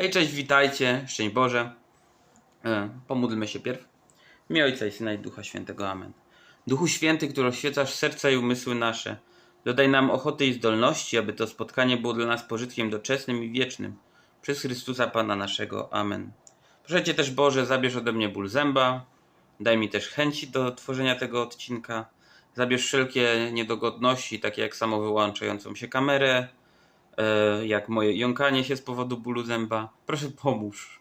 Hej, cześć, witajcie, szczęść Boże. E, pomódlmy się pierw. Imię Ojca i Syna i Ducha Świętego. Amen. Duchu Święty, który oświecasz serca i umysły nasze, dodaj nam ochoty i zdolności, aby to spotkanie było dla nas pożytkiem doczesnym i wiecznym. Przez Chrystusa Pana naszego. Amen. Proszę Cię też Boże, zabierz ode mnie ból zęba, daj mi też chęci do tworzenia tego odcinka. Zabierz wszelkie niedogodności, takie jak samo wyłączającą się kamerę, jak moje jąkanie się z powodu bólu zęba. Proszę pomóż.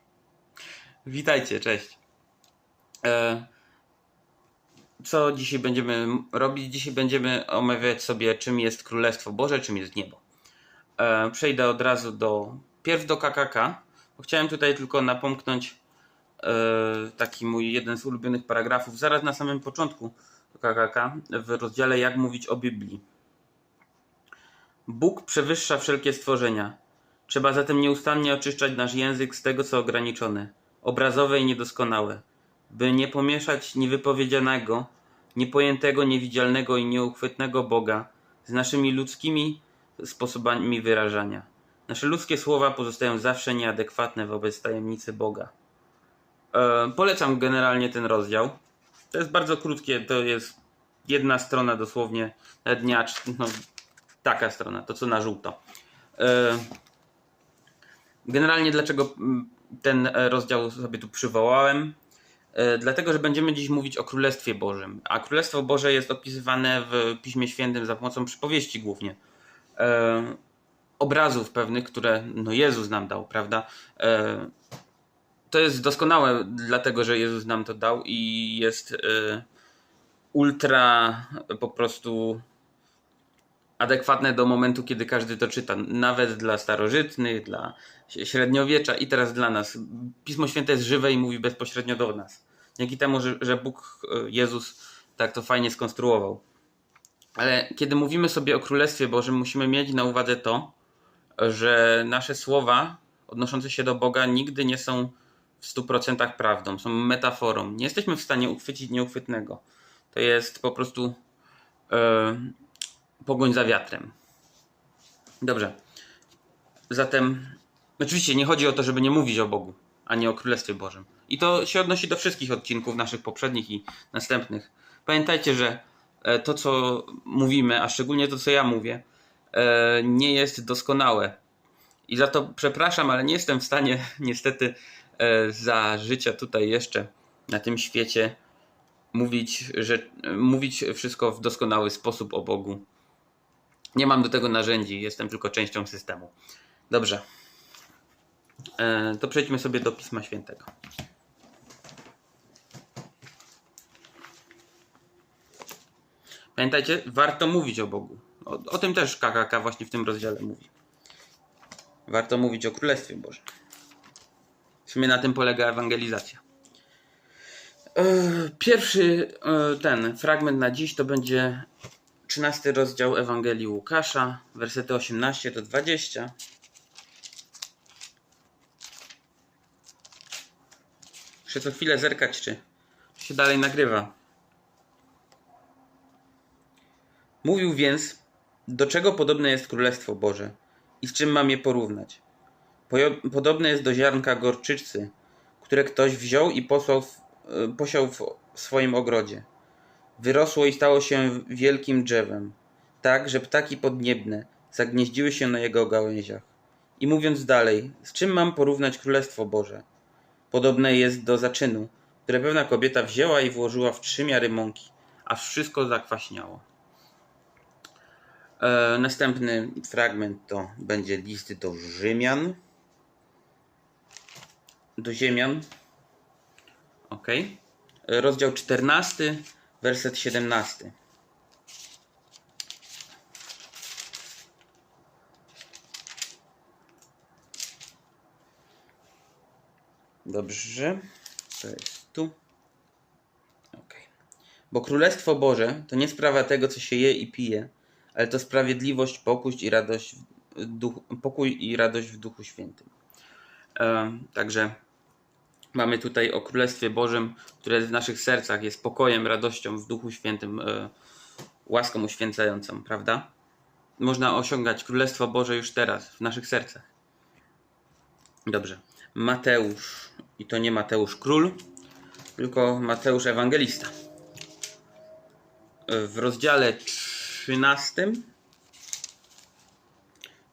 Witajcie, cześć. E, Co dzisiaj będziemy robić? Dzisiaj będziemy omawiać sobie, czym jest Królestwo Boże, czym jest niebo. E, Przejdę od razu do, pierw do KKK, bo chciałem tutaj tylko napomknąć e, taki mój jeden z ulubionych paragrafów, zaraz na samym początku KKK, w rozdziale Jak mówić o Biblii. Bóg przewyższa wszelkie stworzenia. Trzeba zatem nieustannie oczyszczać nasz język z tego, co ograniczone, obrazowe i niedoskonałe, by nie pomieszać niewypowiedzianego, niepojętego, niewidzialnego i nieuchwytnego Boga z naszymi ludzkimi sposobami wyrażania. Nasze ludzkie słowa pozostają zawsze nieadekwatne wobec tajemnicy Boga. E, polecam generalnie ten rozdział. To jest bardzo krótkie, to jest jedna strona dosłownie dnia, no, taka strona, to co na żółto. E, Generalnie dlaczego mm, ten e, rozdział sobie tu przywołałem? E, Dlatego, że będziemy dziś mówić o Królestwie Bożym, a Królestwo Boże jest opisywane w Piśmie Świętym za pomocą przypowieści głównie. Obrazów pewnych, które no Jezus nam dał, prawda? To jest doskonałe, dlatego że Jezus nam to dał i jest ultra po prostu adekwatne do momentu, kiedy każdy to czyta. Nawet dla starożytnych, dla średniowiecza i teraz dla nas. Pismo Święte jest żywe i mówi bezpośrednio do nas. Dzięki temu, że, że Bóg, e, Jezus tak to fajnie skonstruował. Ale kiedy mówimy sobie o Królestwie Bożym, musimy mieć na uwadze to, że nasze słowa odnoszące się do Boga nigdy nie są w 100% prawdą, są metaforą. Nie jesteśmy w stanie uchwycić nieuchwytnego. To jest po prostu e, pogoń za wiatrem. Dobrze. Zatem, oczywiście nie chodzi o to, żeby nie mówić o Bogu, a nie o Królestwie Bożym. I to się odnosi do wszystkich odcinków naszych poprzednich i następnych. Pamiętajcie, że e, to, co mówimy, a szczególnie to, co ja mówię, e, nie jest doskonałe. I za to przepraszam, ale nie jestem w stanie, niestety, e, za życia tutaj jeszcze na tym świecie mówić, że, mówić wszystko w doskonały sposób o Bogu. Nie mam do tego narzędzi, jestem tylko częścią systemu. Dobrze. E, to przejdźmy sobie do Pisma Świętego. Pamiętajcie, warto mówić o Bogu. O, o tym też KKK właśnie w tym rozdziale mówi. Warto mówić o Królestwie Bożym. W sumie na tym polega ewangelizacja. E, Pierwszy e, ten fragment na dziś to będzie 13 rozdział Ewangelii Łukasza, wersety 18 do 20. Muszę co chwilę zerkać, czy się dalej nagrywa. Mówił więc, do czego podobne jest Królestwo Boże i z czym mam je porównać. Podobne jest do ziarnka gorczycy, które ktoś wziął i posłał w, e, posiał w swoim ogrodzie. Wyrosło i stało się wielkim drzewem, tak, że ptaki podniebne zagnieździły się na jego gałęziach. I mówiąc dalej, z czym mam porównać Królestwo Boże? Podobne jest do zaczynu, które pewna kobieta wzięła i włożyła w trzy miary mąki, aż wszystko zakwaśniało. E, następny fragment to będzie list do Rzymian. Do Ziemian. Ok. E, Rozdział 14, werset 17. Dobrze. To jest tu. Ok. Bo Królestwo Boże to nie sprawa tego, co się je i pije, ale to sprawiedliwość, pokój i radość w duchu, pokój i radość w Duchu Świętym. Także mamy tutaj o Królestwie Bożym, które w naszych sercach jest pokojem, radością w Duchu Świętym, e, łaską uświęcającą, prawda? Można osiągać Królestwo Boże już teraz, w naszych sercach. Dobrze. Mateusz. I to nie Mateusz Król, tylko Mateusz Ewangelista. W rozdziale 13.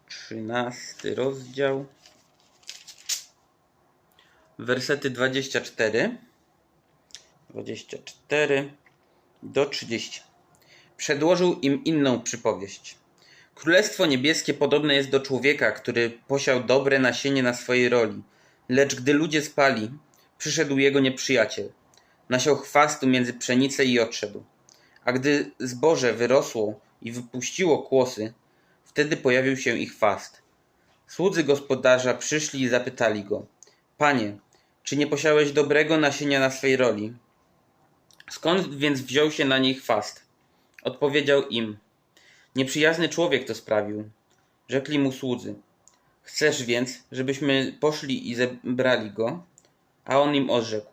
13 rozdział. Wersety 24. 24 do 30. Przedłożył im inną przypowieść. Królestwo niebieskie podobne jest do człowieka, który posiał dobre nasienie na swojej roli. Lecz gdy ludzie spali, przyszedł jego nieprzyjaciel. Nasiał chwastu między pszenicę i odszedł. A gdy zboże wyrosło i wypuściło kłosy, wtedy pojawił się ich chwast. Słudzy gospodarza przyszli i zapytali go: Panie, czy nie posiałeś dobrego nasienia na swej roli? Skąd więc wziął się na niej chwast? Odpowiedział im: Nieprzyjazny człowiek to sprawił. Rzekli mu słudzy: Chcesz więc, żebyśmy poszli i zebrali go? A on im odrzekł: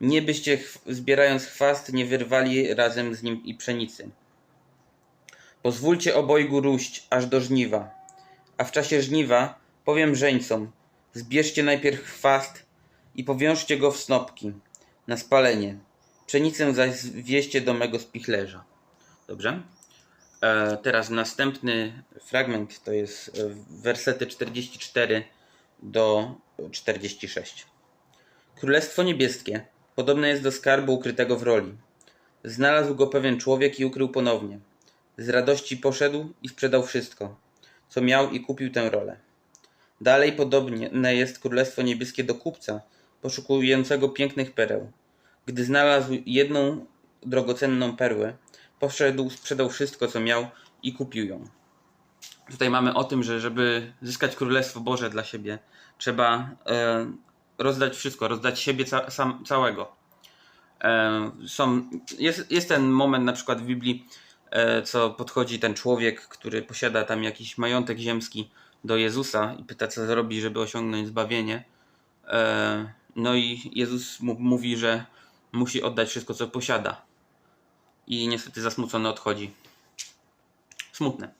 Nie byście zbierając chwast nie wyrwali razem z nim i pszenicy. Pozwólcie obojgu róść aż do żniwa. A w czasie żniwa powiem żeńcom: Zbierzcie najpierw chwast i powiążcie go w snopki na spalenie. Pszenicę zaś wieście do mego spichlerza. Dobrze? E, teraz następny fragment to jest e, wersety 44 do 46. Królestwo niebieskie podobne jest do skarbu ukrytego w roli. Znalazł go pewien człowiek i ukrył ponownie. Z radości poszedł i sprzedał wszystko, co miał i kupił tę rolę. Dalej podobne jest królestwo niebieskie do kupca, poszukującego pięknych pereł. Gdy znalazł jedną drogocenną perłę, poszedł, sprzedał wszystko, co miał i kupił ją. Tutaj mamy o tym, że żeby zyskać Królestwo Boże dla siebie, trzeba e, rozdać wszystko, rozdać siebie ca, sam, całego. E, są, jest, jest ten moment na przykład w Biblii, e, co podchodzi ten człowiek, który posiada tam jakiś majątek ziemski do Jezusa i pyta, co zrobi, żeby osiągnąć zbawienie. E, no i Jezus mówi, że musi oddać wszystko, co posiada. I niestety zasmucony odchodzi. Smutne.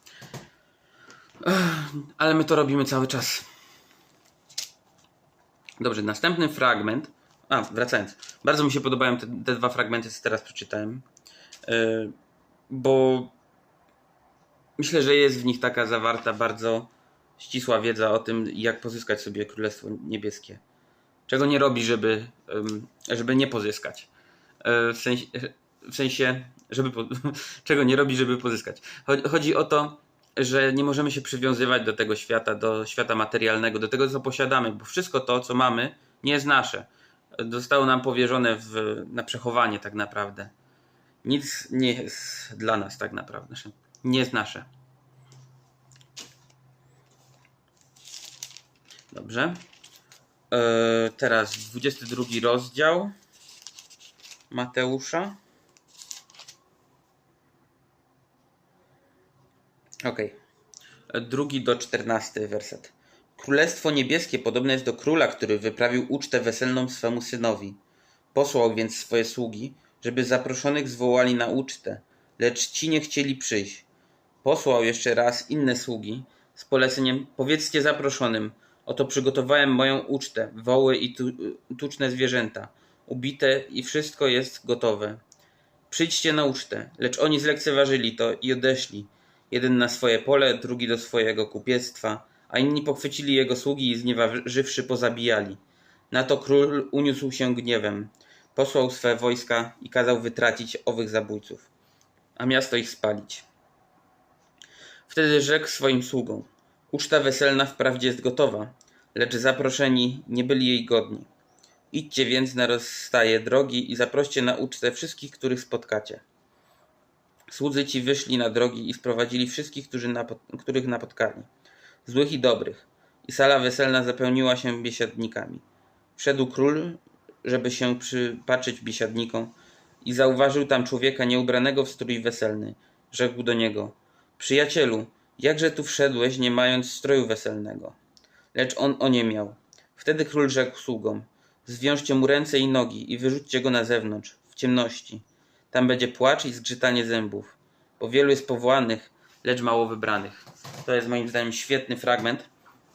Ale my to robimy cały czas. Dobrze, następny fragment. A, wracając. Bardzo mi się podobają te, te dwa fragmenty, co teraz przeczytałem. Yy, bo myślę, że jest w nich taka zawarta bardzo ścisła wiedza o tym, jak pozyskać sobie Królestwo Niebieskie. Czego nie robi, żeby, żeby nie pozyskać. Yy, w sensie, w sensie żeby czego nie robi, żeby pozyskać. Cho- Chodzi o to, że nie możemy się przywiązywać do tego świata, do świata materialnego, do tego, co posiadamy, bo wszystko to, co mamy, nie jest nasze. Zostało nam powierzone w, na przechowanie, tak naprawdę. Nic nie jest dla nas, tak naprawdę. Nie jest nasze. Dobrze. E, teraz 22 rozdział Mateusza. Okej. Drugi do czternasty werset. Królestwo niebieskie podobne jest do króla, który wyprawił ucztę weselną swemu synowi. Posłał więc swoje sługi, żeby zaproszonych zwołali na ucztę, lecz ci nie chcieli przyjść. Posłał jeszcze raz inne sługi z poleceniem: Powiedzcie zaproszonym, oto przygotowałem moją ucztę, woły i tu, tuczne zwierzęta, ubite i wszystko jest gotowe. Przyjdźcie na ucztę, lecz oni zlekceważyli to i odeszli. Jeden na swoje pole, drugi do swojego kupiectwa, a inni pochwycili jego sługi i znieważywszy pozabijali. Na to król uniósł się gniewem, posłał swe wojska i kazał wytracić owych zabójców, a miasto ich spalić. Wtedy rzekł swoim sługom: Uczta weselna wprawdzie jest gotowa, lecz zaproszeni nie byli jej godni. Idźcie więc na rozstaje drogi i zaproście na ucztę wszystkich, których spotkacie. Słudzy ci wyszli na drogi i sprowadzili wszystkich, którzy napot, których napotkali, złych i dobrych, i sala weselna zapełniła się biesiadnikami. Wszedł król, żeby się przypatrzyć biesiadnikom i zauważył tam człowieka nieubranego w strój weselny. Rzekł do niego, przyjacielu, jakże tu wszedłeś, nie mając stroju weselnego? Lecz on oniemiał. Wtedy król rzekł sługom, zwiążcie mu ręce i nogi i wyrzućcie go na zewnątrz, w ciemności. Tam będzie płacz i zgrzytanie zębów, bo wielu jest powołanych, lecz mało wybranych. To jest moim zdaniem świetny fragment,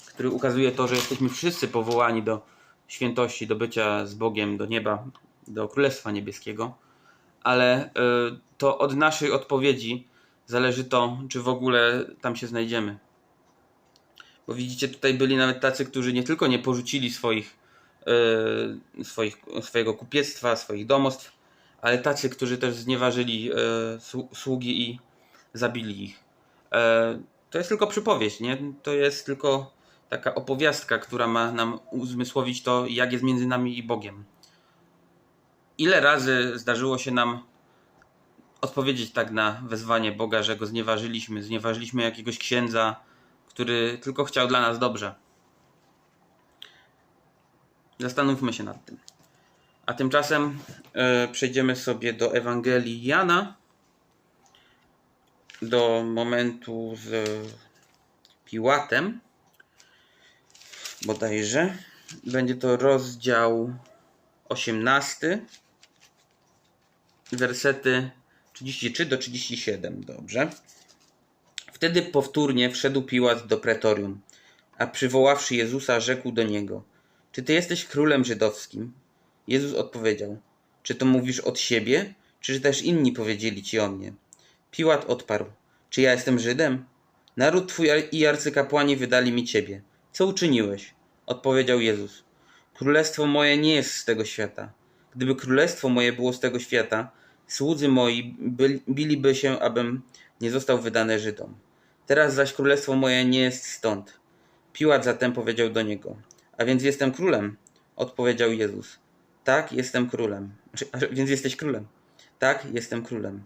który ukazuje to, że jesteśmy wszyscy powołani do świętości, do bycia z Bogiem, do nieba, do Królestwa Niebieskiego, ale y, to od naszej odpowiedzi zależy to, czy w ogóle tam się znajdziemy. Bo widzicie, tutaj byli nawet tacy, którzy nie tylko nie porzucili swoich, y, swoich, swojego kupiectwa, swoich domostw, ale tacy, którzy też znieważyli y, słu- sługi i zabili ich. E, To jest tylko przypowieść, nie? To jest tylko taka opowiastka, która ma nam uzmysłowić to, jak jest między nami i Bogiem. Ile razy zdarzyło się nam odpowiedzieć tak na wezwanie Boga, że go znieważyliśmy, znieważyliśmy jakiegoś księdza, który tylko chciał dla nas dobrze. Zastanówmy się nad tym. A tymczasem e, przejdziemy sobie do Ewangelii Jana, do momentu z Piłatem, bodajże. Będzie to rozdział 18, wersety 33 do 37. Dobrze. Wtedy powtórnie wszedł Piłat do pretorium, a przywoławszy Jezusa, rzekł do niego: Czy ty jesteś królem żydowskim? Jezus odpowiedział: Czy to mówisz od siebie, czy też inni powiedzieli ci o mnie? Piłat odparł: Czy ja jestem Żydem? Naród twój i arcykapłani wydali mi ciebie. Co uczyniłeś? Odpowiedział Jezus: Królestwo moje nie jest z tego świata. Gdyby królestwo moje było z tego świata, słudzy moi byli, biliby się, abym nie został wydany Żydom. Teraz zaś królestwo moje nie jest stąd. Piłat zatem powiedział do niego: A więc jestem królem? Odpowiedział Jezus: Tak, jestem królem. Znaczy, a więc jesteś królem. Tak, jestem królem.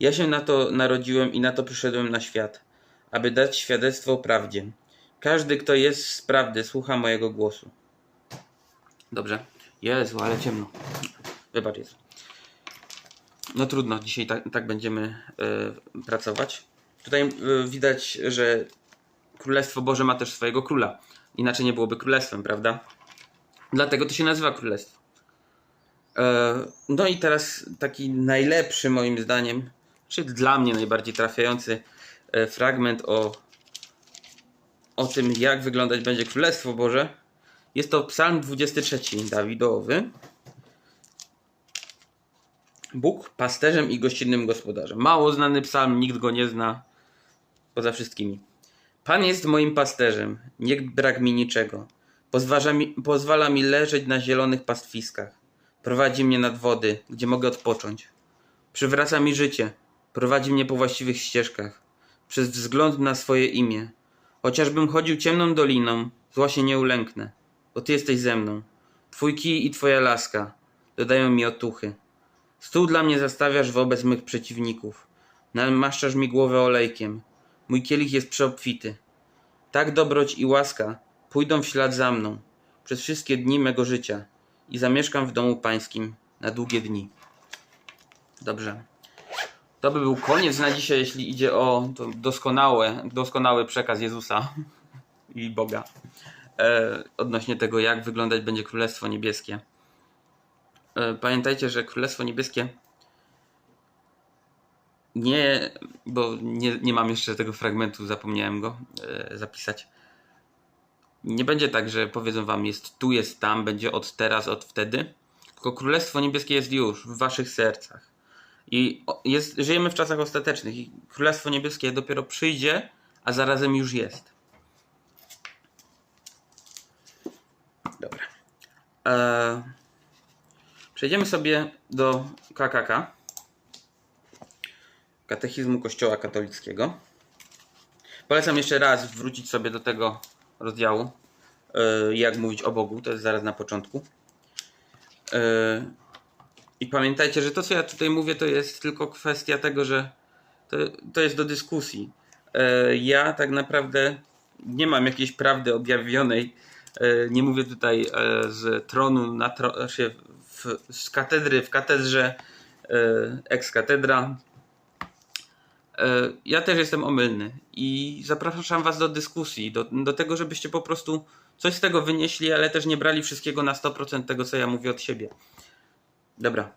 Ja się na to narodziłem i na to przyszedłem na świat, aby dać świadectwo prawdzie. Każdy, kto jest z prawdy, słucha mojego głosu. Dobrze. Jezu, ale ciemno. Wybacz, Jezu. No trudno, dzisiaj tak, tak będziemy y, pracować. Tutaj y, widać, że Królestwo Boże ma też swojego króla. Inaczej nie byłoby królestwem, prawda? Dlatego to się nazywa królestwo. E, No i teraz taki najlepszy moim zdaniem, czy dla mnie najbardziej trafiający fragment o, o tym, jak wyglądać będzie Królestwo Boże. Jest to Psalm 23 Dawidowy. Bóg pasterzem i gościnnym gospodarzem. Mało znany psalm, nikt go nie zna poza wszystkimi. Pan jest moim pasterzem, nie brak mi niczego. Mi, pozwala mi leżeć na zielonych pastwiskach. Prowadzi mnie nad wody, gdzie mogę odpocząć. Przywraca mi życie, prowadzi mnie po właściwych ścieżkach, przez wzgląd na swoje imię. Chociażbym chodził ciemną doliną, zła się nie ulęknę, bo Ty jesteś ze mną. Twój kij i Twoja laska dodają mi otuchy. Stół dla mnie zastawiasz wobec mych przeciwników. Namaszczasz mi głowę olejkiem. Mój kielich jest przeobfity. Tak dobroć i łaska pójdą w ślad za mną przez wszystkie dni mego życia i zamieszkam w domu pańskim na długie dni. Dobrze. To by był koniec na dzisiaj, jeśli idzie o doskonałe, doskonały przekaz Jezusa i Boga e, odnośnie tego, jak wyglądać będzie Królestwo Niebieskie. E, pamiętajcie, że Królestwo Niebieskie nie, bo nie, nie mam jeszcze tego fragmentu, zapomniałem go e, zapisać. Nie będzie tak, że powiedzą wam jest tu, jest tam, będzie od teraz, od wtedy. Tylko Królestwo Niebieskie jest już w waszych sercach. I jest, żyjemy w czasach ostatecznych i Królestwo Niebieskie dopiero przyjdzie, a zarazem już jest. Dobra. Eee, przejdziemy sobie do KKK. Katechizmu Kościoła Katolickiego. Polecam jeszcze raz wrócić sobie do tego rozdziału, e, jak mówić o Bogu, to jest zaraz na początku. E, I pamiętajcie, że to, co ja tutaj mówię, to jest tylko kwestia tego, że to, to jest do dyskusji. E, Ja tak naprawdę nie mam jakiejś prawdy objawionej. Nie mówię tutaj z tronu na tro, znaczy z katedry w katedrze, e, ex katedra. E, Ja też jestem omylny i zapraszam Was do dyskusji, do, do tego, żebyście po prostu coś z tego wynieśli, ale też nie brali wszystkiego na 100% tego, co ja mówię od siebie. Dobra.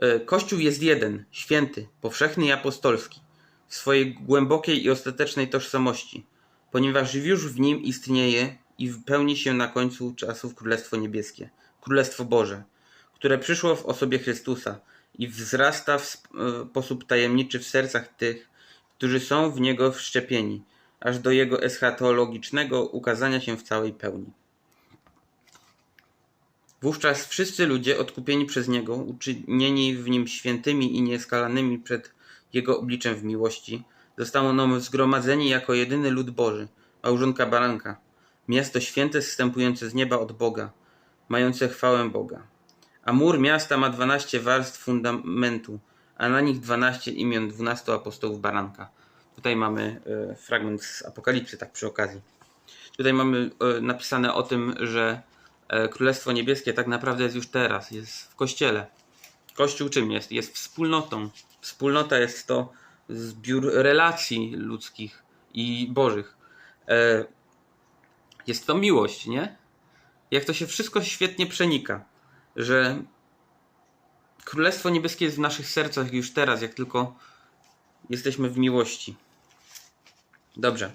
E, Kościół jest jeden, święty, powszechny i apostolski, w swojej głębokiej i ostatecznej tożsamości. ponieważ już w nim istnieje i wypełni się na końcu czasów Królestwo Niebieskie, Królestwo Boże, które przyszło w osobie Chrystusa i wzrasta w sposób tajemniczy w sercach tych, którzy są w niego wszczepieni, aż do jego eschatologicznego ukazania się w całej pełni. Wówczas wszyscy ludzie odkupieni przez Niego, uczynieni w Nim świętymi i nieskalanymi przed Jego obliczem w miłości, zostaną zgromadzeni jako jedyny lud Boży, małżonka baranka, miasto święte zstępujące z nieba od Boga, mające chwałę Boga. A mur miasta ma dwanaście warstw fundamentu, a na nich dwanaście imion dwunastu apostołów baranka. Tutaj mamy e, fragment z Apokalipsy, tak przy okazji. Tutaj mamy e, napisane o tym, że e, Królestwo Niebieskie tak naprawdę jest już teraz, jest w Kościele. Kościół czym jest? Jest wspólnotą. Wspólnota jest to zbiór relacji ludzkich i bożych. Jest to miłość, nie? Jak to się wszystko świetnie przenika, że Królestwo Niebieskie jest w naszych sercach już teraz, jak tylko jesteśmy w miłości. Dobrze.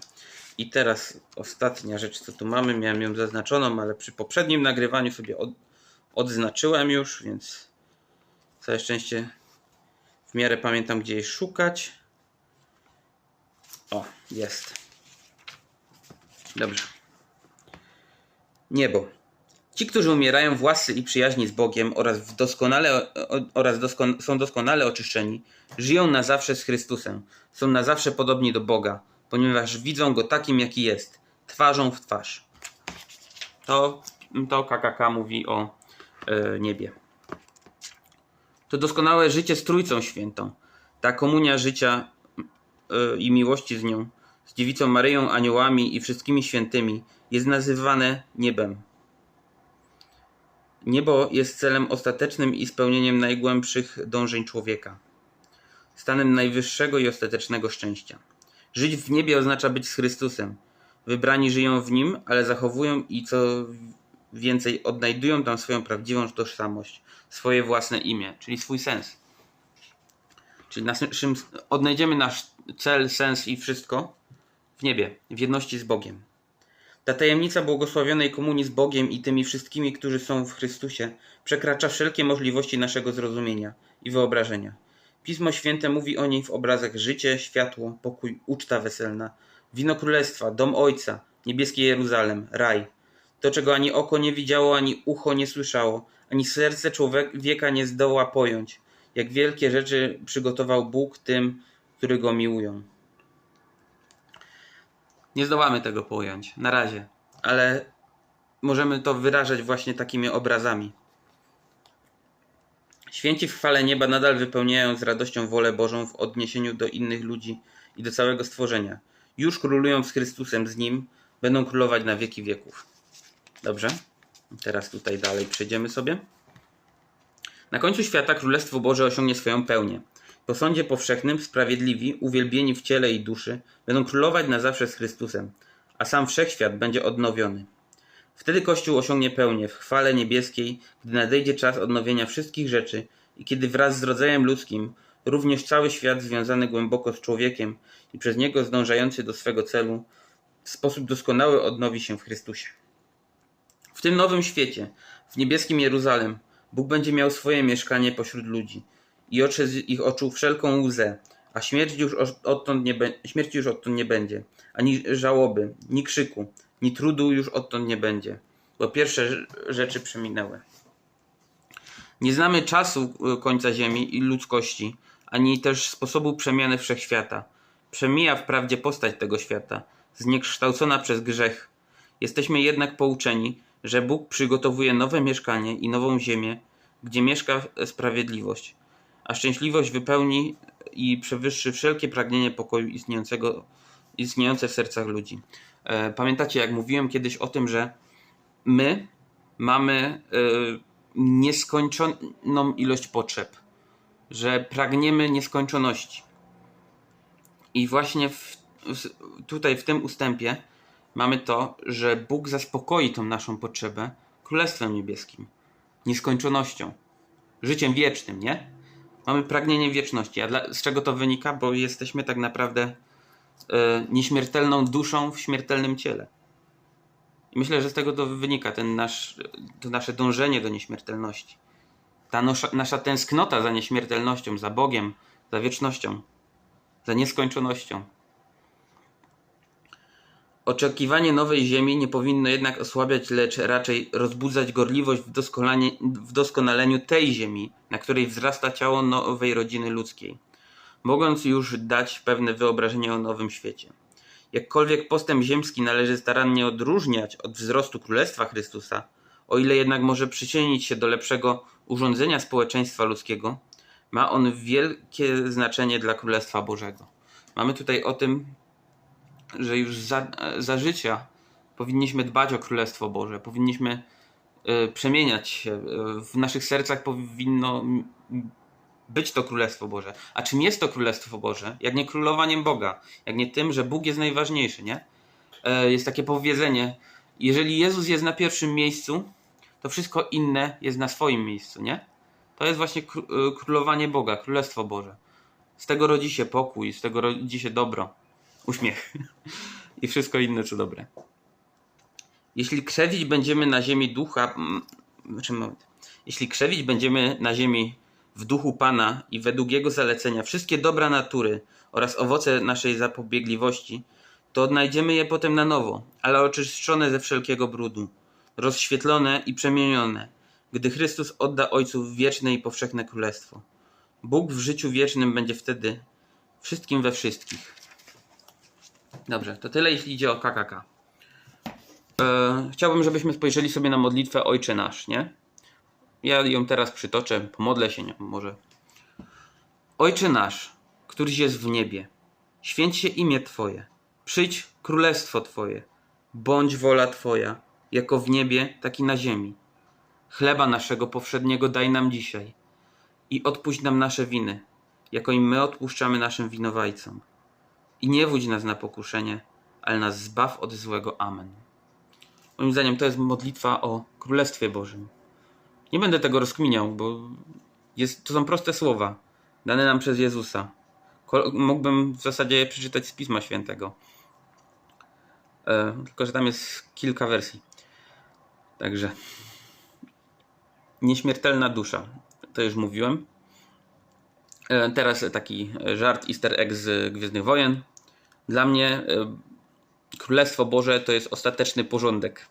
I teraz ostatnia rzecz, co tu mamy. Miałem ją zaznaczoną, ale przy poprzednim nagrywaniu sobie od, odznaczyłem już, więc całe szczęście w miarę pamiętam, gdzie jej szukać. O, jest. Dobrze. Niebo. Ci, którzy umierają w łasce i przyjaźni z Bogiem oraz, doskonale, oraz są doskonale oczyszczeni, żyją na zawsze z Chrystusem, są na zawsze podobni do Boga, ponieważ widzą Go takim, jaki jest, twarzą w twarz. To, to KKK mówi o e, niebie. To doskonałe życie z Trójcą Świętą. Ta komunia życia e, i miłości z nią, z Dziewicą Maryją, aniołami i wszystkimi świętymi jest nazywane niebem. Niebo jest celem ostatecznym i spełnieniem najgłębszych dążeń człowieka, stanem najwyższego i ostatecznego szczęścia. Żyć w niebie oznacza być z Chrystusem. Wybrani żyją w nim, ale zachowują i co więcej, odnajdują tam swoją prawdziwą tożsamość, swoje własne imię, czyli swój sens. Czyli naszym, odnajdziemy nasz cel, sens i wszystko w niebie, w jedności z Bogiem. Ta tajemnica błogosławionej komunii z Bogiem i tymi wszystkimi, którzy są w Chrystusie, przekracza wszelkie możliwości naszego zrozumienia i wyobrażenia. Pismo Święte mówi o niej w obrazach życie, światło, pokój, uczta weselna, wino królestwa, dom Ojca, niebieskie Jeruzalem, raj. To, czego ani oko nie widziało, ani ucho nie słyszało, ani serce człowieka nie zdoła pojąć, jak wielkie rzeczy przygotował Bóg tym, którzy go miłują. Nie zdołamy tego pojąć, na razie, ale możemy to wyrażać właśnie takimi obrazami. Święci w chwale nieba nadal wypełniają z radością wolę Bożą w odniesieniu do innych ludzi i do całego stworzenia. Już królują z Chrystusem z Nim, będą królować na wieki wieków. Dobrze? Teraz tutaj dalej przejdziemy sobie. Na końcu świata Królestwo Boże osiągnie swoją pełnię. Po sądzie powszechnym sprawiedliwi, uwielbieni w ciele i duszy, będą królować na zawsze z Chrystusem, a sam wszechświat będzie odnowiony. Wtedy Kościół osiągnie pełnię w chwale niebieskiej, gdy nadejdzie czas odnowienia wszystkich rzeczy i kiedy wraz z rodzajem ludzkim również cały świat związany głęboko z człowiekiem i przez niego zdążający do swego celu w sposób doskonały odnowi się w Chrystusie. W tym nowym świecie, w niebieskim Jeruzalem, Bóg będzie miał swoje mieszkanie pośród ludzi i otrze z ich oczu wszelką łzę, a śmierć już odtąd nie, śmierci już odtąd nie będzie, ani żałoby, ni krzyku, ni trudu już odtąd nie będzie, bo pierwsze rzeczy przeminęły. Nie znamy czasu e, końca Ziemi i ludzkości, ani też sposobu przemiany wszechświata. Przemija wprawdzie postać tego świata, zniekształcona przez grzech. Jesteśmy jednak pouczeni, że Bóg przygotowuje nowe mieszkanie i nową ziemię, gdzie mieszka sprawiedliwość, a szczęśliwość wypełni i przewyższy wszelkie pragnienie pokoju istniejącego, istniejące w sercach ludzi. E, pamiętacie, jak mówiłem kiedyś o tym, że my mamy e, nieskończoną ilość potrzeb, że pragniemy nieskończoności. I właśnie w, tutaj w tym ustępie mamy to, że Bóg zaspokoi tą naszą potrzebę Królestwem Niebieskim, nieskończonością, życiem wiecznym, nie? Mamy pragnienie wieczności. A dla, z czego to wynika? Bo jesteśmy tak naprawdę e, nieśmiertelną duszą w śmiertelnym ciele. I myślę, że z tego to wynika ten nasz, to nasze dążenie do nieśmiertelności. Ta nosza, nasza tęsknota za nieśmiertelnością, za Bogiem, za wiecznością, za nieskończonością. Oczekiwanie nowej ziemi nie powinno jednak osłabiać, lecz raczej rozbudzać gorliwość w, w doskonaleniu tej ziemi, na której wzrasta ciało nowej rodziny ludzkiej, mogąc już dać pewne wyobrażenie o nowym świecie. Jakkolwiek postęp ziemski należy starannie odróżniać od wzrostu Królestwa Chrystusa, o ile jednak może przyczynić się do lepszego urządzenia społeczeństwa ludzkiego, ma on wielkie znaczenie dla Królestwa Bożego. Mamy tutaj o tym, że już za, za życia powinniśmy dbać o Królestwo Boże, powinniśmy y, przemieniać się. y, w naszych sercach powinno być to Królestwo Boże. A czym jest to Królestwo Boże? Jak nie królowaniem Boga, jak nie tym, że Bóg jest najważniejszy, nie? E, jest takie powiedzenie, jeżeli Jezus jest na pierwszym miejscu, to wszystko inne jest na swoim miejscu, nie? To jest właśnie y, królowanie Boga, Królestwo Boże. Z tego rodzi się pokój, z tego rodzi się dobro, uśmiech i wszystko inne, co dobre. Jeśli krzewić będziemy na ziemi ducha, mm, znaczy moment. Jeśli krzewić będziemy na ziemi w duchu Pana i według Jego zalecenia wszystkie dobra natury oraz owoce naszej zapobiegliwości, to odnajdziemy je potem na nowo, ale oczyszczone ze wszelkiego brudu, rozświetlone i przemienione, gdy Chrystus odda Ojcu wieczne i powszechne królestwo. Bóg w życiu wiecznym będzie wtedy wszystkim we wszystkich. Dobrze, to tyle jeśli idzie o KKK. E, chciałbym, żebyśmy spojrzeli sobie na modlitwę Ojcze Nasz, nie? Ja ją teraz przytoczę, pomodlę się nią może. Ojcze nasz, któryś jest w niebie, święć się imię Twoje, przyjdź królestwo Twoje, bądź wola Twoja, jako w niebie, tak i na ziemi. Chleba naszego powszedniego daj nam dzisiaj i odpuść nam nasze winy, jako i my odpuszczamy naszym winowajcom. I nie wódź nas na pokuszenie, ale nas zbaw od złego. Amen. Moim zdaniem to jest modlitwa o Królestwie Bożym. Nie będę tego rozkminiał, bo jest, to są proste słowa, dane nam przez Jezusa. Mógłbym w zasadzie je przeczytać z Pisma Świętego. E, tylko, że tam jest kilka wersji. Także. Nieśmiertelna dusza. To już mówiłem. E, teraz taki żart easter egg z Gwiezdnych Wojen. Dla mnie e, Królestwo Boże to jest ostateczny porządek.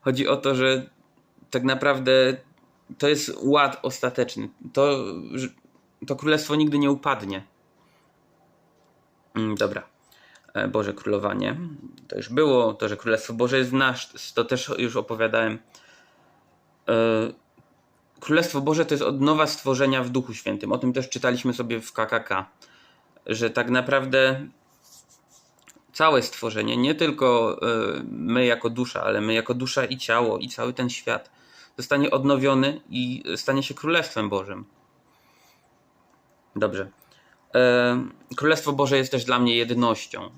Chodzi o to, że tak naprawdę to jest ład ostateczny. To, to królestwo nigdy nie upadnie. Mm, Dobra. E, Boże Królowanie. To już było. To, że Królestwo Boże jest w nas, to też już opowiadałem. E, Królestwo Boże to jest odnowa stworzenia w Duchu Świętym. O tym też czytaliśmy sobie w KKK. Że tak naprawdę całe stworzenie, nie tylko e, my jako dusza, ale my jako dusza i ciało i cały ten świat zostanie odnowiony i stanie się Królestwem Bożym. Dobrze. E, Królestwo Boże jest też dla mnie jednością.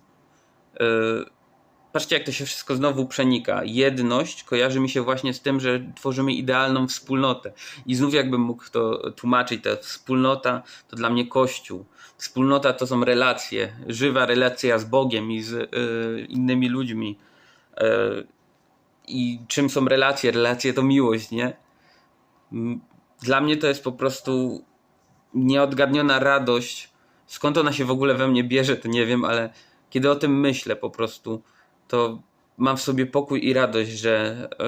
Patrzcie, jak to się wszystko znowu przenika. Jedność kojarzy mi się właśnie z tym, że tworzymy idealną wspólnotę. I znów, jakbym mógł to tłumaczyć, ta wspólnota to dla mnie Kościół. Wspólnota to są relacje, żywa relacja z Bogiem i z e, innymi ludźmi. E, I czym są relacje? Relacje to miłość, nie? Dla mnie to jest po prostu nieodgadniona radość. Skąd ona się w ogóle we mnie bierze, to nie wiem, ale kiedy o tym myślę po prostu, to mam w sobie pokój i radość, że e,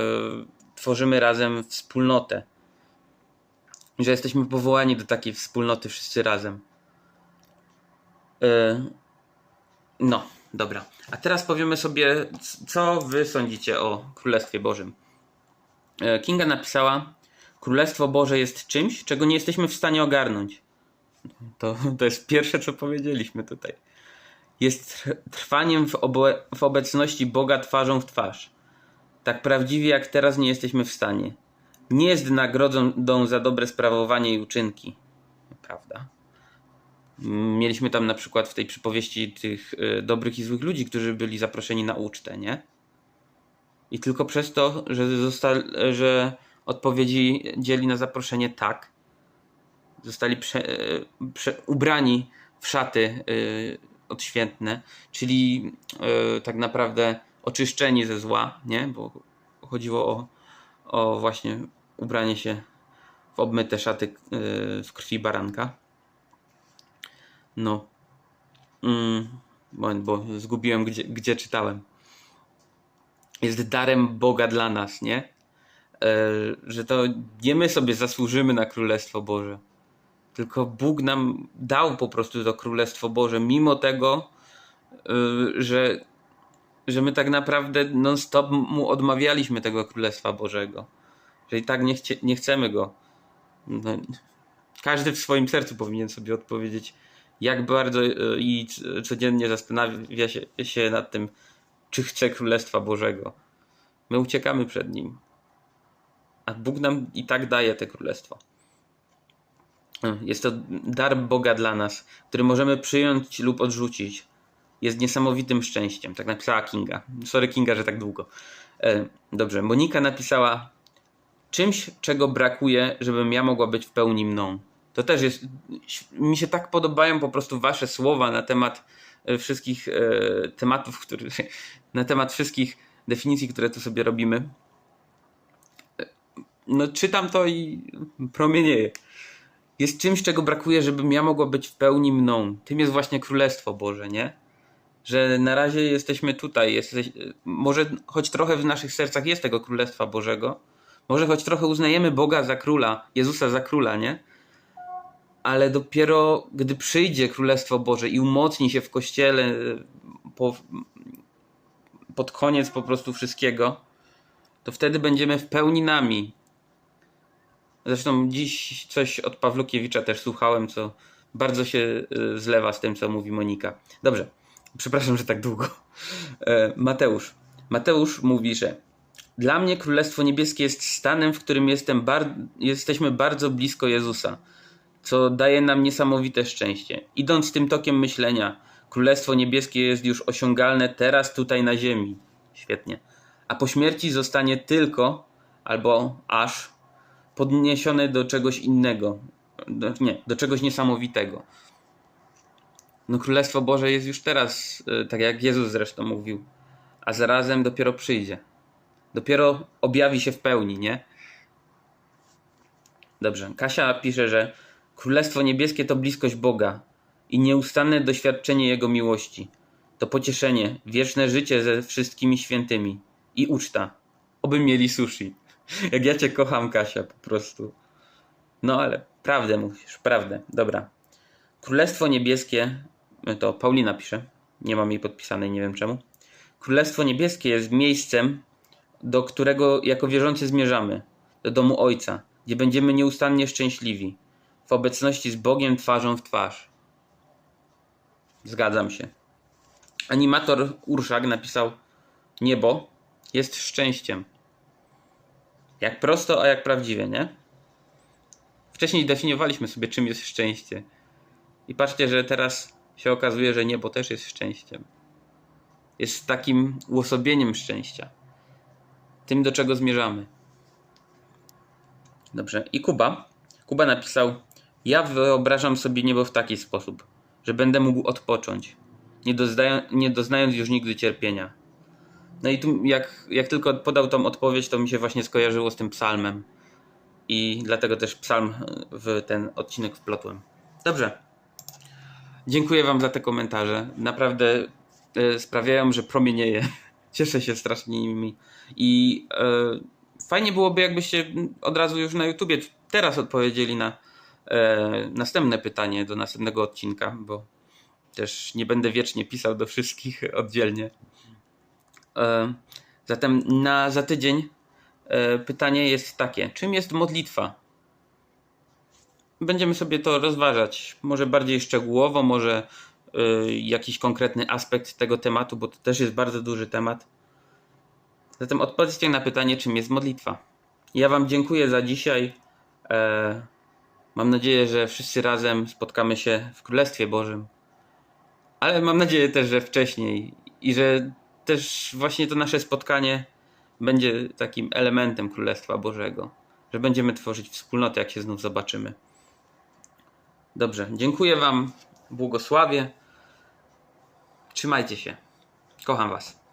tworzymy razem wspólnotę. Że jesteśmy powołani do takiej wspólnoty wszyscy razem. E, no, dobra. A teraz powiemy sobie, co wy sądzicie o Królestwie Bożym. E, Kinga napisała: Królestwo Boże jest czymś, czego nie jesteśmy w stanie ogarnąć. To, to jest pierwsze, co powiedzieliśmy tutaj. Jest tr- trwaniem w, w obecności Boga twarzą w twarz. Tak prawdziwie jak teraz nie jesteśmy w stanie. Nie jest nagrodą za dobre sprawowanie i uczynki. Prawda? Mieliśmy tam na przykład w tej przypowieści tych y, dobrych i złych ludzi, którzy byli zaproszeni na ucztę, nie? I tylko przez to, że, zosta- że odpowiedzi dzieli na zaproszenie tak, zostali prze, e, prze, ubrani w szaty y, odświętne, czyli e, tak naprawdę oczyszczenie ze zła, nie? Bo chodziło o, o właśnie ubranie się w obmyte szaty e, w krwi baranka. No. Mm, bo zgubiłem, gdzie, gdzie czytałem. Jest darem Boga dla nas, nie? E, że to nie my sobie zasłużymy na Królestwo Boże, tylko Bóg nam dał po prostu to Królestwo Boże, mimo tego, e, że, że my tak naprawdę non-stop mu odmawialiśmy tego Królestwa Bożego. Że i tak nie, chcie, nie chcemy go. No, każdy w swoim sercu powinien sobie odpowiedzieć, jak bardzo e, i codziennie zastanawia się, się nad tym, czy chce Królestwa Bożego. My uciekamy przed nim. A Bóg nam i tak daje te królestwo. Jest to dar Boga dla nas, który możemy przyjąć lub odrzucić. Jest niesamowitym szczęściem. Tak napisała Kinga. Sorry Kinga, że tak długo. E, Dobrze, Monika napisała czymś, czego brakuje, żebym ja mogła być w pełni mną. To też jest. Mi się tak podobają po prostu Wasze słowa na temat e, wszystkich e, tematów, które, na temat wszystkich definicji, które tu sobie robimy. No, czytam to i promienieję. Jest czymś, czego brakuje, żebym ja mogła być w pełni mną. Tym jest właśnie Królestwo Boże, nie? Że na razie jesteśmy tutaj. Jesteś, może choć trochę w naszych sercach jest tego Królestwa Bożego, może choć trochę uznajemy Boga za króla, Jezusa za króla, nie? Ale dopiero gdy przyjdzie Królestwo Boże i umocni się w kościele po, pod koniec po prostu wszystkiego, to wtedy będziemy w pełni nami. Zresztą dziś coś od Pawlukiewicza też słuchałem, co bardzo się y, zlewa z tym, co mówi Monika. Dobrze, przepraszam, że tak długo. E, Mateusz. Mateusz mówi, że dla mnie Królestwo Niebieskie jest stanem, w którym jestem bar- jesteśmy bardzo blisko Jezusa, co daje nam niesamowite szczęście. Idąc tym tokiem myślenia, Królestwo Niebieskie jest już osiągalne teraz, tutaj na ziemi. Świetnie. A po śmierci zostanie tylko, albo aż, podniesione do czegoś innego. Do, nie, do czegoś niesamowitego. No Królestwo Boże jest już teraz, y, tak jak Jezus zresztą mówił, a zarazem dopiero przyjdzie. Dopiero objawi się w pełni, nie? Dobrze. Kasia pisze, że Królestwo Niebieskie to bliskość Boga i nieustanne doświadczenie Jego miłości. To pocieszenie, wieczne życie ze wszystkimi świętymi i uczta. Oby mieli sushi. Jak ja cię kocham, Kasia, po prostu. No ale prawdę mówisz, prawdę. Dobra. Królestwo Niebieskie, to Paulina pisze, nie mam jej podpisanej, nie wiem czemu. Królestwo Niebieskie jest miejscem, do którego jako wierzący zmierzamy. Do domu Ojca, gdzie będziemy nieustannie szczęśliwi. W obecności z Bogiem twarzą w twarz. Zgadzam się. Animator Urszak napisał: Niebo jest szczęściem. Jak prosto, a jak prawdziwie, nie? Wcześniej definiowaliśmy sobie, czym jest szczęście. I patrzcie, że teraz się okazuje, że niebo też jest szczęściem. Jest takim uosobieniem szczęścia. Tym, do czego zmierzamy. Dobrze. I Kuba. Kuba napisał: Ja wyobrażam sobie niebo w taki sposób, że będę mógł odpocząć, nie, nie doznając już nigdy cierpienia. No i tu, jak, jak tylko podał tą odpowiedź, to mi się właśnie skojarzyło z tym psalmem. I dlatego też psalm w ten odcinek wplotłem. Dobrze. Dziękuję Wam za te komentarze. Naprawdę e, sprawiają, że promienieję. Cieszę się strasznie nimi. I e, fajnie byłoby, jakbyście od razu już na YouTubie teraz odpowiedzieli na e, następne pytanie do następnego odcinka, bo też nie będę wiecznie pisał do wszystkich oddzielnie. E, Zatem na za tydzień e, pytanie jest takie: czym jest modlitwa? Będziemy sobie to rozważać. Może bardziej szczegółowo, może e, jakiś konkretny aspekt tego tematu, bo to też jest bardzo duży temat. Zatem odpowiedzcie na pytanie, czym jest modlitwa. Ja Wam dziękuję za dzisiaj. Mam nadzieję, że wszyscy razem spotkamy się w Królestwie Bożym. Ale mam nadzieję też, że wcześniej i że też właśnie to nasze spotkanie będzie takim elementem Królestwa Bożego. Że będziemy tworzyć wspólnotę, jak się znów zobaczymy. Dobrze, dziękuję Wam, błogosławię Trzymajcie się. Kocham Was.